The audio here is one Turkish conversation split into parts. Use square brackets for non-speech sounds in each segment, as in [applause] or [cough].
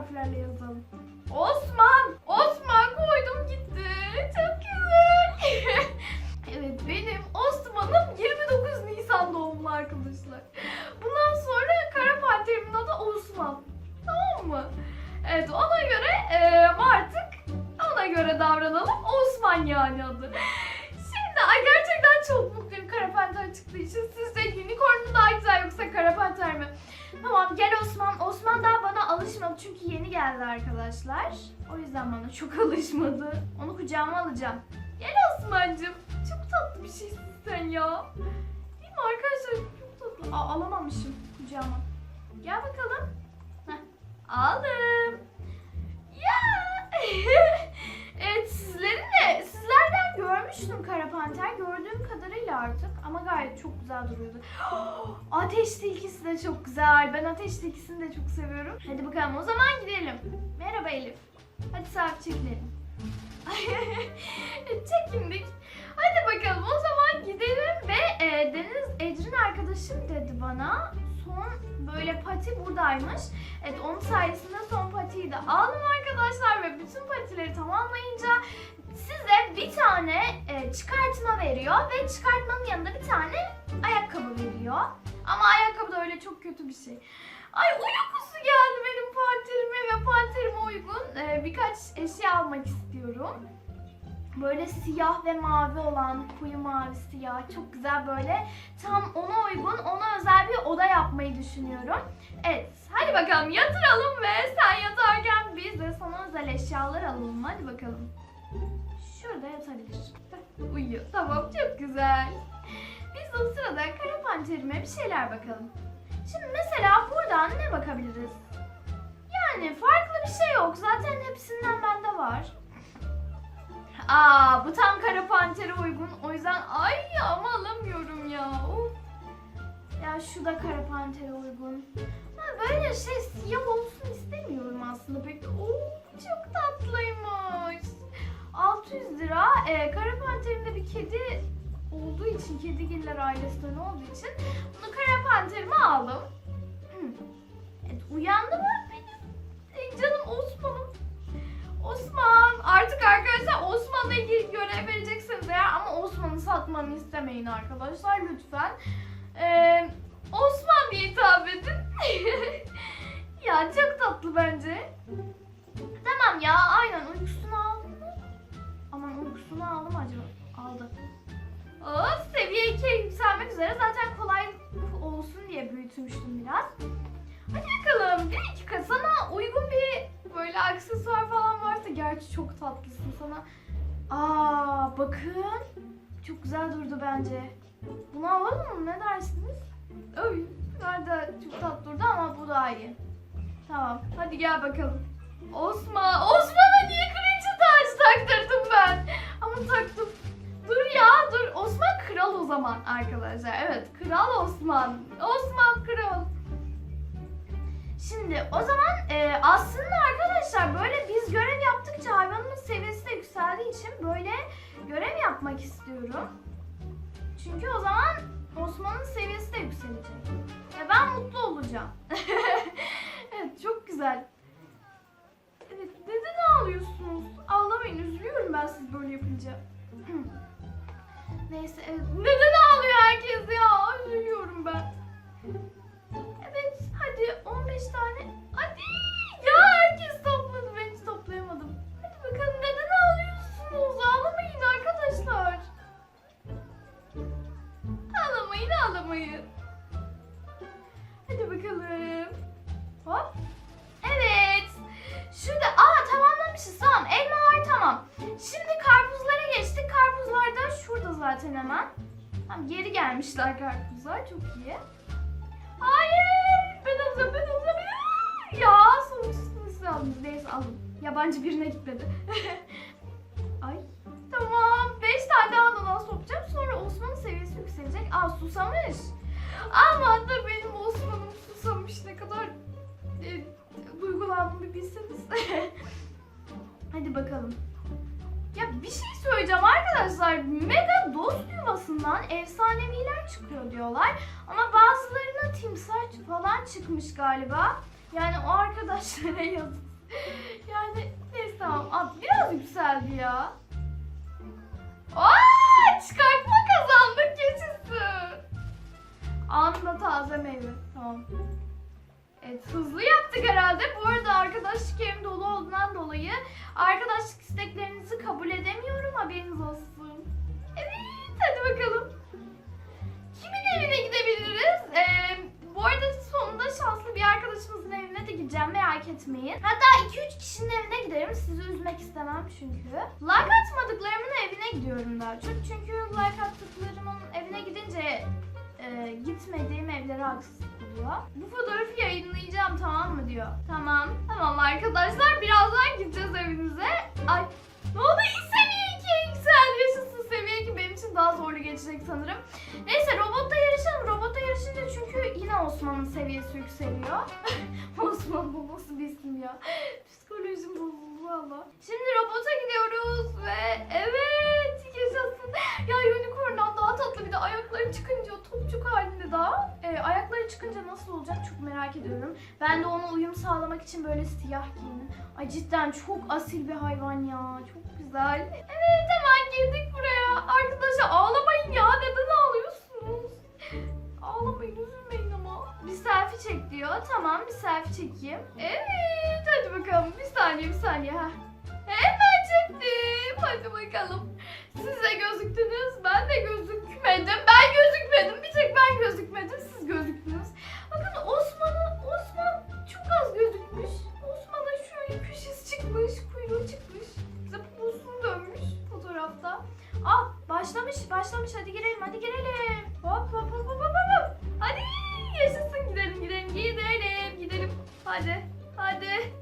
harflerle yazalım. Osman! Alacağım. Gel Osman'cığım. Çok tatlı bir şeysin sen ya. Değil mi arkadaşlar? Çok tatlı. Aa, alamamışım kucağıma. Gel bakalım. Heh, aldım. Ya. [laughs] evet sizlerin de sizlerden görmüştüm Kara Panter. Gördüğüm kadarıyla artık ama gayet çok güzel duruyordu. [gasps] Ateş tilkisi de çok güzel. Ben ateş tilkisini de çok seviyorum. Hadi bakalım o zaman gidelim. Merhaba Elif. Hadi sahip çekilelim. [laughs] Çekindik. Hadi bakalım o zaman gidelim ve e, Deniz Ecrin arkadaşım dedi bana. Son böyle pati buradaymış. Evet onun sayesinde son patiyi de aldım arkadaşlar ve bütün patileri tamamlayınca size bir tane e, çıkartma veriyor ve çıkartmanın yanında bir tane ayakkabı veriyor. Ama ayakkabı da öyle çok kötü bir şey. Ay uykusu geldi benim panterime ve panterime uygun e, birkaç eşya almak istiyorum. Böyle siyah ve mavi olan koyu mavi siyah çok güzel böyle tam ona uygun ona özel bir oda yapmayı düşünüyorum. Evet hadi bakalım yatıralım ve sen yatarken biz de sana özel eşyalar alalım hadi bakalım. Şurada yatabilir. Uyuyor tamam çok güzel. Biz de o sırada kara panterime bir şeyler bakalım. Şimdi mesela buradan ne bakabiliriz? Yani farklı bir şey yok. Zaten hepsinden bende var. Aa bu tam kara pantere uygun. O yüzden ay ama alamıyorum ya. Ya şu da kara pantere uygun. Ha, böyle şey siyah olsun istemiyorum aslında pek. Oo çok tatlıymış. 600 lira. Ee, kara panterimde bir kedi olduğu için, kedigiller ailesinden olduğu için bunu kara panterime aldım. [clears throat] Evet, uyandı mı benim canım Osman'ım? Osman artık arkadaşlar Osman'la ilgili görev vereceksiniz eğer ama Osman'ı satmamı istemeyin arkadaşlar lütfen. Ee, Osman diye hitap edin. [laughs] ya çok tatlı bence. Tamam ya aynen uykusunu aldın mı? Aman uykusunu aldım acaba? Aldı. Aa, seviye 2'ye yükselmek üzere zaten kolay olsun diye büyütmüştüm biraz. Hadi bakalım. Bir dakika sana uygun bir böyle aksesuar falan varsa gerçi çok tatlısın sana. Aa bakın. Çok güzel durdu bence. Bunu alalım mı? Ne dersiniz? Oy. Nerede çok tatlı durdu ama bu daha iyi. Tamam. Hadi gel bakalım. Osman. Osman'a niye cringe tacı taktırdım ben? Ama taktım. Dur ya dur. Osman kral o zaman arkadaşlar. Evet kral Osman. Osman kral. Şimdi o zaman e, aslında arkadaşlar böyle biz görev yaptıkça hayvanımın seviyesi de yükseldiği için böyle görev yapmak istiyorum. Çünkü o zaman Osman'ın seviyesi de yükselecek. Ve ben mutlu olacağım. [laughs] evet çok güzel. Evet neden ağlıyorsunuz? Ağlamayın üzülüyorum ben siz böyle yapınca. [clears throat] Neyse evet. Neden ağlıyor herkes ya? Üzülüyorum ben. Evet hadi 15 tane. Hadi ya herkes topladı ben hiç toplayamadım. Hadi bakalım neden ağlıyorsunuz? Ağlamayın arkadaşlar. Ağlamayın ağlamayın. Hadi bakalım. Hop. Evet. Şurada aa tamamlamışız tamam elmalar tamam. Şimdi karpuzlara geçtik. Karpuzlar da şurada zaten hemen. Tam geri gelmişler karpuzlar. Çok iyi. Hayır! Ben alacağım, ben alacağım. Ya sonuçsuz aldım. Neyse aldım. Yabancı birine gitmedi. [laughs] Ay. Tamam. 5 tane daha ananas toplayacağım. Sonra Osman'ın seviyesi yükselecek. Aa susamış. Ama da benim Osman'ım susamış. Ne kadar e, duygulandığımı bilseniz. [laughs] Hadi bakalım. Bir şey söyleyeceğim arkadaşlar. Mega dost yuvasından efsaneviler çıkıyor diyorlar. Ama bazılarına timsah falan çıkmış galiba. Yani o arkadaşlara [laughs] yazık. Yani neyse tamam. At biraz yükseldi ya. Aa, çıkartma kazandık geçisi. Anında taze meyve. Tamam. Evet hızlı yaptık herhalde. Bu arada arkadaşlık yerim dolu olduğundan dolayı arkadaşlık isteklerinizi kabul edemiyorum haberiniz olsun. Evet hadi bakalım. Kimin evine gidebiliriz? Ee, bu arada sonunda şanslı bir arkadaşımızın evine de gideceğim merak etmeyin. Hatta 2-3 kişinin evine giderim sizi üzmek istemem çünkü. Like atmadıklarımın evine gidiyorum daha çok. Çünkü like attıklarımın evine gidince e, gitmediğim evlere haksızlık oluyor. Bu fotoğrafı yayınlayacağım tamam mı diyor. Tamam. Tamam arkadaşlar birazdan gideceğiz evinize. Ay ne oldu? Seviye 2'ye yükseldi. Yaşasın seviye 2 benim için daha zorlu geçecek sanırım. Neyse robotla yarışalım. Robotla yarışınca çünkü yine Osman'ın seviyesi yükseliyor. [laughs] Osman bu nasıl bir isim ya? Psikolojim bozuldu valla. Şimdi robota gidiyoruz ve evet yaşasın. Ya unicorn'dan daha tatlı bir de ayakları çıkınca topçuk halinde daha. e, ayakları çıkınca nasıl olacak çok merak ediyorum. Ben de ona uyum sağlamak için böyle siyah giyindim. Ay cidden çok asil bir hayvan ya. Çok güzel. Evet hemen girdik buraya. Arkadaşlar ağlamayın ya. Neden ağlıyorsunuz? Ağlamayın üzülmeyin ama. Bir selfie çek diyor. Tamam bir selfie çekeyim. Evet bakalım. Bir saniye bir saniye. Heh. Hemen çektim. Hadi bakalım. Siz de gözüktünüz. Ben de gözükmedim. Ben gözükmedim. Bir tek ben gözükmedim. Siz gözüktünüz. Bakın Osman'ı Osman çok az gözükmüş. Osman'a şöyle köşesi çıkmış. Kuyruğu çıkmış. Bize poposunu dönmüş fotoğrafta. Ah başlamış başlamış. Hadi girelim hadi girelim. Hop hop hop hop hop hop. Hadi yaşasın gidelim gidelim gidelim gidelim. Hadi hadi.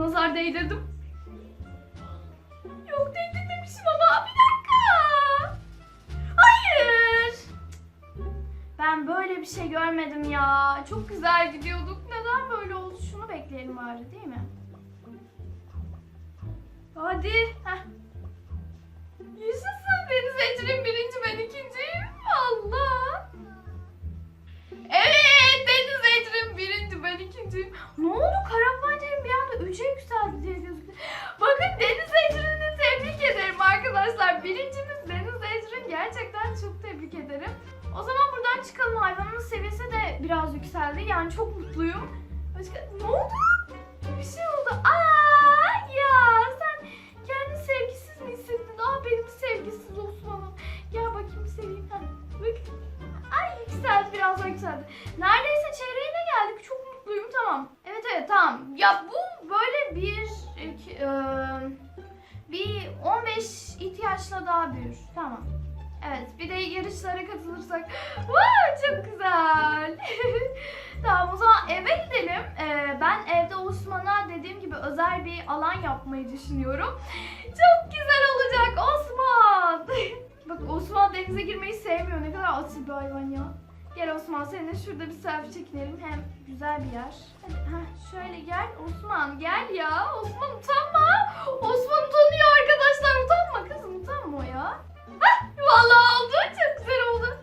Nazar değdirdim. Yok değdirmemişim ama bir dakika. Hayır. Ben böyle bir şey görmedim ya. Çok güzel gidiyorduk. Neden böyle oldu? Şunu bekleyelim bari değil mi? Hadi. Yükseldi. Neredeyse çeyreğine geldik. Çok mutluyum tamam. Evet evet tamam. Ya bu böyle bir iki, eee, bir 15 ihtiyaçla daha büyür. Tamam. Evet bir de yarışlara katılırsak. Vay çok güzel. [laughs] tamam o zaman eve gidelim. Ee, ben evde Osman'a dediğim gibi özel bir alan yapmayı düşünüyorum. Çok güzel olacak Osman. [laughs] Bak Osman denize girmeyi sevmiyor. Ne kadar asil bir hayvan ya. Gel Osman seninle şurada bir selfie çekinelim. Hem güzel bir yer. Hadi heh, şöyle gel Osman gel ya. Osman utanma. Osman utanıyor arkadaşlar. Utanma kızım utanma ya. Hah, vallahi oldu. Çok güzel oldu.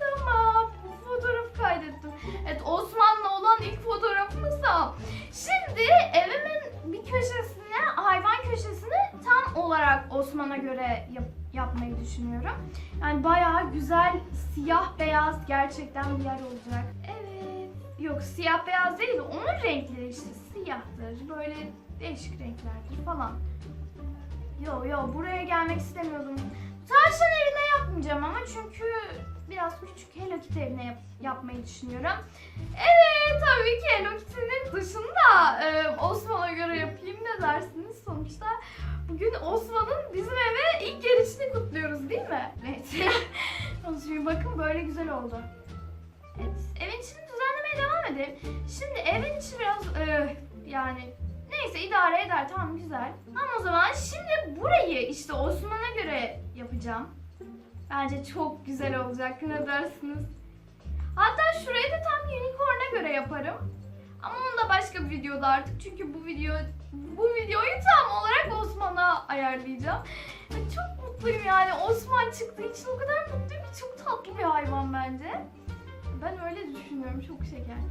Tamam. Bu fotoğrafı kaydettim. Evet Osman'la olan ilk fotoğrafımız da. Şimdi evimin bir köşesine, hayvan köşesini tam olarak Osman'a göre yap- yapmayı düşünüyorum. Yani bayağı güzel siyah beyaz gerçekten bir yer olacak. Evet. Yok siyah beyaz değil de onun renkleri işte siyahtır. Böyle değişik renklerdir falan. Yo yo buraya gelmek istemiyordum. Tavşan evine yapmayacağım ama çünkü biraz küçük Hello Kitty evine yap- yapmayı düşünüyorum. Evet tabii ki Hello Kitty'nin dışını da e, Osman'a göre yapayım ne dersiniz? Sonuçta bugün Osman'ın bizim eve ilk gelişini kutluyoruz değil mi? Evet. [laughs] Şimdi bakın böyle güzel oldu. Evet, evin içini düzenlemeye devam edelim. Şimdi evin içi biraz e, yani neyse idare eder tamam güzel. Ama o zaman şimdi burayı işte Osman'a göre yapacağım. Bence çok güzel olacak ne dersiniz? Hatta şurayı da tam unicorn'a göre yaparım. Ama onu da başka bir videoda artık çünkü bu video bu videoyu tam olarak Osman'a ayarlayacağım. Mutluyum yani Osman çıktığı için o kadar mutluyum ki çok tatlı bir hayvan bence. Ben öyle düşünüyorum çok şeker.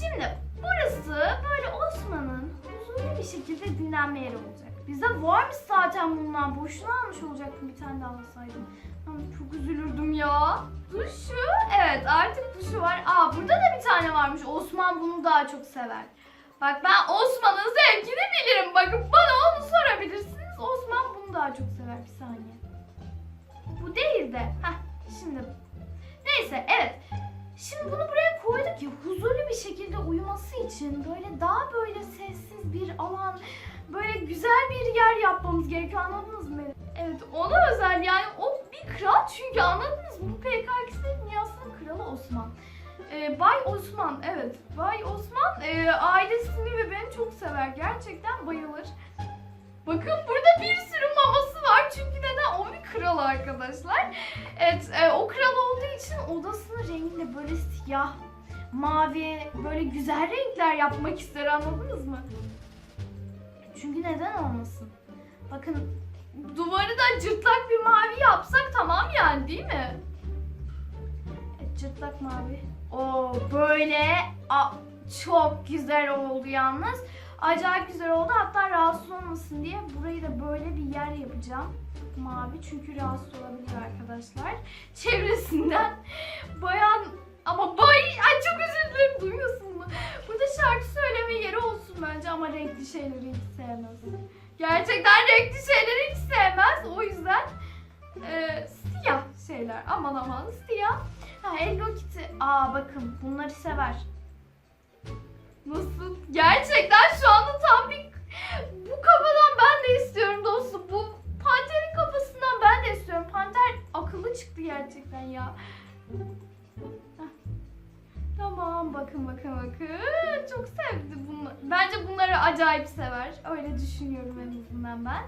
Şimdi burası böyle Osman'ın huzurlu bir şekilde dinlenme yeri olacak. Bize varmış zaten bundan. Boşuna almış olacaktım bir tane daha alsaydım. Ama çok üzülürdüm ya. Duşu, evet artık duşu var. Aa burada da bir tane varmış. Osman bunu daha çok sever. Bak ben Osman'ın zevkini bilirim. Bakın bana onu sorabilirsiniz. Osman bunu daha çok sever. Bir saniye. Bu değil de. Heh şimdi. Neyse evet. Şimdi bunu buraya koyduk ki huzurlu bir şekilde uyuması için böyle daha böyle sessiz bir alan, böyle güzel bir yer yapmamız gerekiyor anladınız mı? Evet ona özel yani o bir kral çünkü anladınız mı? Bu PKK'si dünyasının kralı Osman. Ee, Bay Osman evet Bay Osman e, ailesini ve beni çok sever gerçekten bayılır. Bakın burada bir sürü maması var çünkü neden? O bir kral arkadaşlar. Evet e, o kral olduğu için odasının rengini böyle siyah, mavi, böyle güzel renkler yapmak ister anladınız mı? Çünkü neden olmasın? Bakın duvarı da cırtlak bir mavi yapsak tamam yani değil mi? Evet, cırtlak mavi. O böyle a, çok güzel oldu yalnız. Acayip güzel oldu. Hatta rahatsız olmasın diye burayı da böyle bir yer yapacağım. Mavi çünkü rahatsız olabilir arkadaşlar. [laughs] Çevresinden bayan ama bay ay çok özür dilerim duyuyorsun mu? Burada şarkı söyleme yeri olsun bence ama renkli şeyleri hiç sevmez. Gerçekten renkli şeyleri hiç sevmez. O yüzden e, siyah şeyler. Aman aman siyah. Ha Hello Kitty. Aa bakın bunları sever. Nasıl? Gerçekten şu anda tam bir bu kafadan ben de istiyorum dostum. Bu panterin kafasından ben de istiyorum. Panter akıllı çıktı gerçekten ya. Tamam bakın bakın bakın. Çok sevdi bunu. Bence bunları acayip sever. Öyle düşünüyorum en azından ben.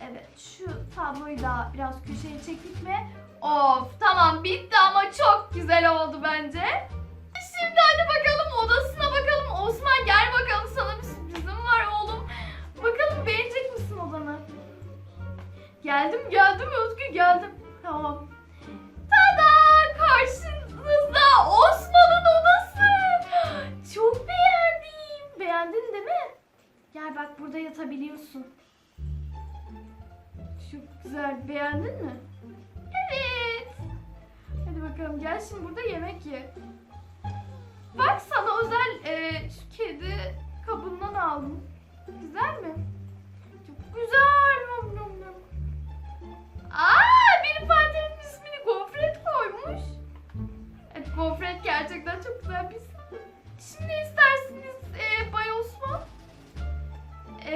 Evet şu tabloyu da biraz köşeye çektik mi? Of tamam bitti ama çok güzel oldu bence. Şimdi hadi bakalım odasına bakalım. Osman gel bakalım sana bir sürprizim var oğlum. Bakalım beğenecek misin odanı? Geldim geldim Özgür geldim. Tamam. Tada! Karşınızda Osman'ın odası. Çok beğendim. Beğendin değil mi? Gel bak burada yatabiliyorsun. Çok güzel. Beğendin mi? Evet. Hadi bakalım gel şimdi burada yemek ye. Bak sana özel e, kedi kabından aldım. Güzel mi? Çok güzel. Nom nom nom. Aa, benim Fatih'in ismini Gofret koymuş. Evet, Gofret gerçekten çok güzel bir isim. Şimdi isterseniz e, Bay Osman. E,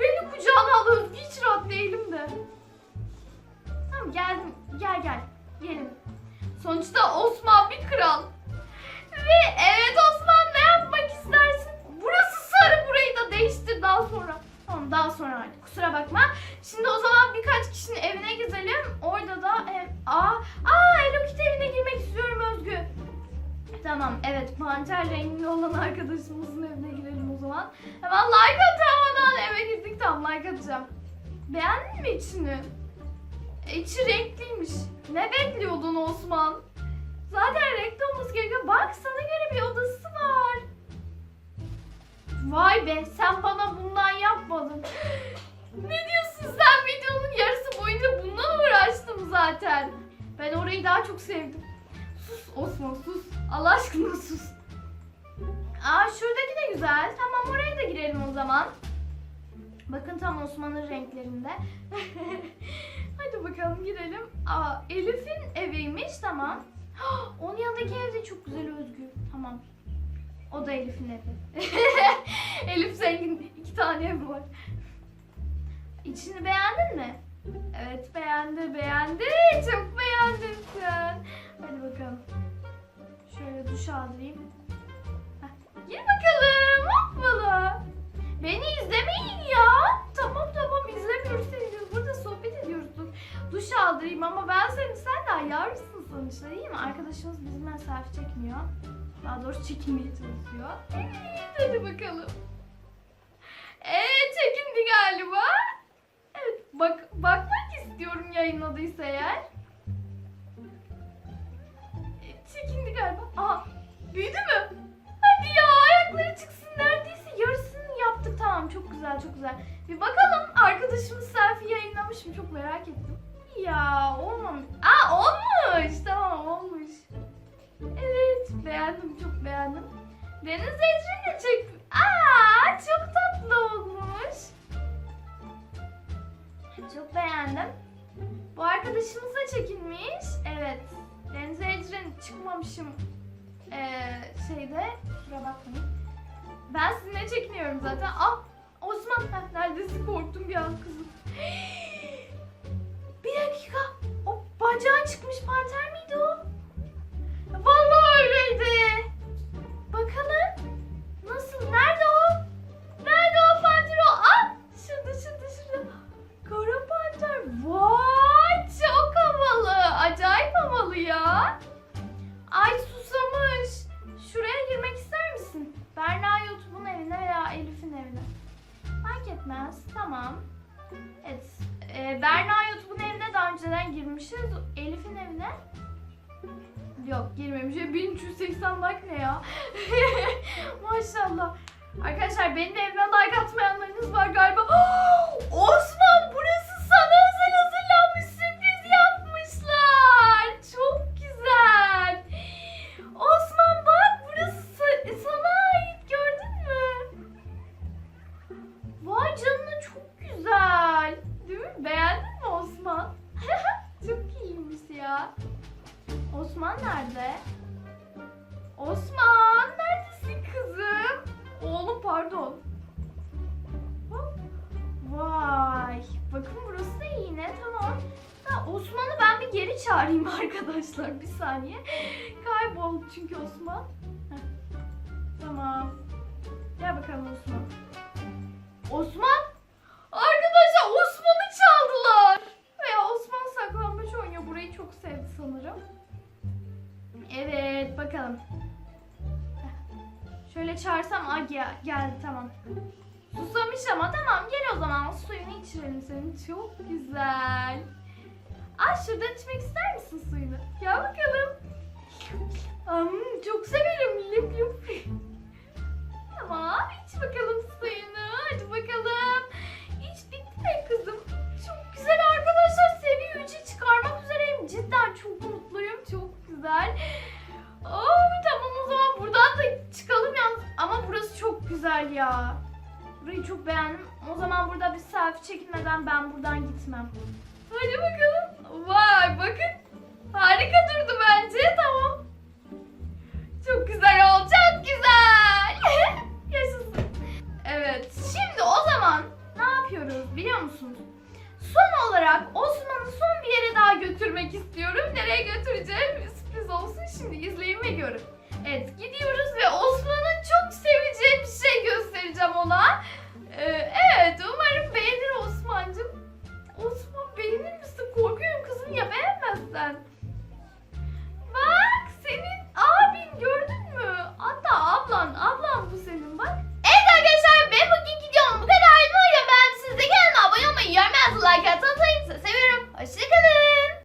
beni kucağına al Özgü hiç rahat değilim de. Tamam geldim. Gel gel. Gelin. Sonuçta Osman bir kral. Ve evet Osman ne yapmak istersin? Burası sarı burayı da değiştir daha sonra. Tamam daha sonra artık kusura bakma. Şimdi o zaman birkaç kişinin evine gidelim. Orada da e, aa, aa Hello Kitty evine girmek istiyorum Özgü. Tamam evet panter renkli olan arkadaşımızın evine girelim o zaman. Hemen like atamadan eve girdik tamam like atacağım. Beğendin mi içini? E, İçi renkliymiş. Ne bekliyordun Osman? Zaten renkli olması gerekiyor. Bak sana göre bir odası var. Vay be sen bana bundan yapmadın. [gasps] ne diyorsun sen videonun yarısı boyunca bundan uğraştım zaten. Ben orayı daha çok sevdim. Sus Osman sus. Allah aşkına [laughs] sus. Aa şuradaki de güzel. Tamam oraya da girelim o zaman. Bakın tam Osman'ın renklerinde. [laughs] Hadi bakalım girelim. Aa Elif'in eviymiş tamam. [gasps] Onun yanındaki ev de çok güzel Özgür. Tamam. O da Elif'in evi. [laughs] Elif zengin. iki tane ev var. İçini beğendin mi? Evet beğendi beğendi. Çok beğendin sen. Hadi bakalım. Şöyle duş aldırayım. Heh, Gir bakalım. Hoppala. Beni izlemeyin ya. Tamam tamam izlemiyoruz seni. Burada sohbet ediyoruz. Dur. Duş aldırayım ama ben seni sen daha yavrusun sonuçta değil mi? Arkadaşımız bizimle selfie çekmiyor. Daha doğrusu çekilmeye çalışıyor. Evet hadi bakalım. Evet çekindi galiba. Evet bak bakmak istiyorum yayınladıysa eğer. Çekindi galiba. Aha büyüdü mü? Hadi ya ayakları çıksın neredeyse yarısını yaptık tamam çok güzel çok güzel. Bir bakalım arkadaşımız selfie yayınlamış mı çok merak ettim. Ya olmamış. Aa olmuş tamam olmuş. Evet beğendim çok beğendim. Deniz Ecrin de çek. Aa çok tatlı olmuş. Çok beğendim. Bu arkadaşımız da çekilmiş. Evet. Deniz Ecrin çıkmamışım ee, şeyde. Kusura bakmayın. Ben sizinle çekiniyorum zaten. Ah Osman neredesin korktum bir an kızım. Bir dakika. O bacağı çıkmış panter miydi o? Vallahi öyleydi. Bakalım. Nasıl? Nerede o? Nerede o panter o? Ah! Şurada şurada şurada. Kara panter. Vay çok havalı. Acayip havalı ya. Ay susamış. Şuraya girmek ister misin? Berna YouTube'un evine veya Elif'in evine. Fark etmez. Tamam. Evet. Ee, Berna YouTube'un girmişiz. Elif'in evine Yok girmemiş. 1380 like ne ya? [laughs] Maşallah. Arkadaşlar benim evime like atmayanlarınız var galiba. [gasps] Osman çağırayım [laughs] arkadaşlar. Bir saniye. Kayboldu çünkü Osman. Tamam. Gel bakalım Osman. Osman! Arkadaşlar Osman'ı çaldılar. Veya Osman saklambaç oynuyor. Burayı çok sevdi sanırım. Evet bakalım. Şöyle çağırsam Aa, gel, geldi tamam. Susamış ama tamam gel o zaman suyunu içirelim senin. Çok güzel. Aa şuradan içmek ister misin suyunu? Gel bakalım. Hmm, çok severim lip lip. Tamam iç bakalım suyunu. Hadi bakalım. İç bitti mi kızım? Çok güzel arkadaşlar. Seviye 3'e çıkarmak üzereyim. Cidden çok mutluyum. Çok güzel. Oo, tamam o zaman buradan da çıkalım yalnız. Ama burası çok güzel ya. Burayı çok beğendim. O zaman burada bir selfie çekilmeden ben buradan gitmem. Hadi bakalım. Vay bakın. Harika durdu bence. Tamam. Çok güzel oldu. Çok güzel. [laughs] Yaşasın. Evet. Şimdi o zaman ne yapıyoruz biliyor musunuz? Son olarak Osman'ı son bir yere daha götürmek istiyorum. Nereye götüreceğim? Sürpriz olsun şimdi. izleyin ve görün. Evet gidiyoruz ve Osman'ın çok seveceği bir şey göstereceğim ona.